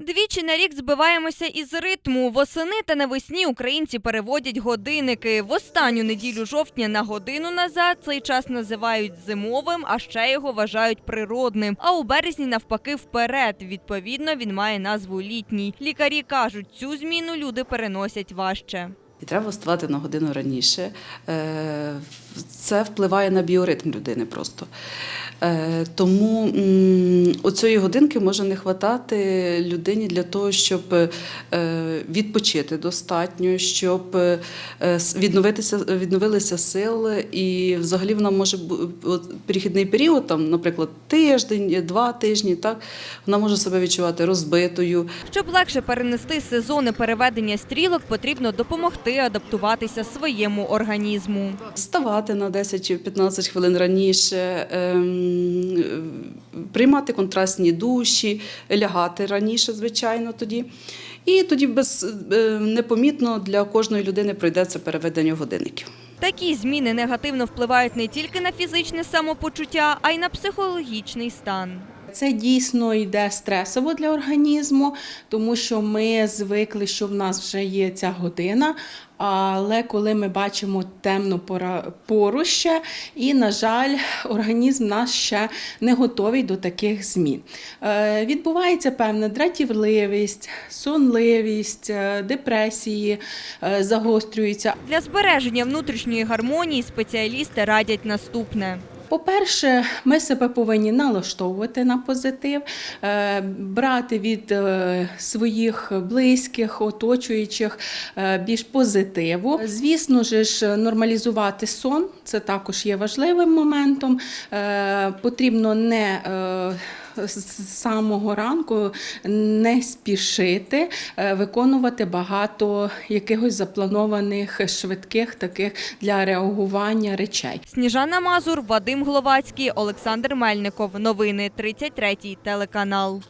Двічі на рік збиваємося із ритму. Восени та навесні українці переводять годинники. В останню неділю жовтня на годину назад цей час називають зимовим, а ще його вважають природним. А у березні навпаки вперед. Відповідно, він має назву літній. Лікарі кажуть, цю зміну люди переносять важче. І треба вставати на годину раніше. Е, Це впливає на біоритм людини просто. Е, Тому оцієї годинки може не вистачати людині для того, щоб е, відпочити достатньо, щоб відновитися, відновилися сили. І взагалі вона може бу- от перехідний період, там, наприклад, тиждень, два тижні, так, вона може себе відчувати розбитою, Щоб легше перенести сезони переведення стрілок, потрібно допомогти адаптуватися своєму організму. Вставати на 10 чи 15 хвилин раніше, ем, приймати контрастні душі, лягати раніше, звичайно, тоді. І тоді без, е, непомітно для кожної людини пройдеться переведення годинників. Такі зміни негативно впливають не тільки на фізичне самопочуття, а й на психологічний стан. Це дійсно йде стресово для організму, тому що ми звикли, що в нас вже є ця година. Але коли ми бачимо темну пору і, на жаль, організм наш ще не готовий до таких змін. Е, відбувається певна дратівливість, сонливість, е, депресії е, загострюються. Для збереження внутрішньої гармонії спеціалісти радять наступне. По-перше, ми себе повинні налаштовувати на позитив, е, брати від е, своїх близьких, оточуючих е, більш позитиву. Звісно ж, нормалізувати сон це також є важливим моментом. Потрібно не з самого ранку не спішити е, виконувати багато якихось запланованих швидких таких для реагування речей. Сніжана Мазур, Вадим Гловацький, Олександр Мельников. Новини 33 телеканал.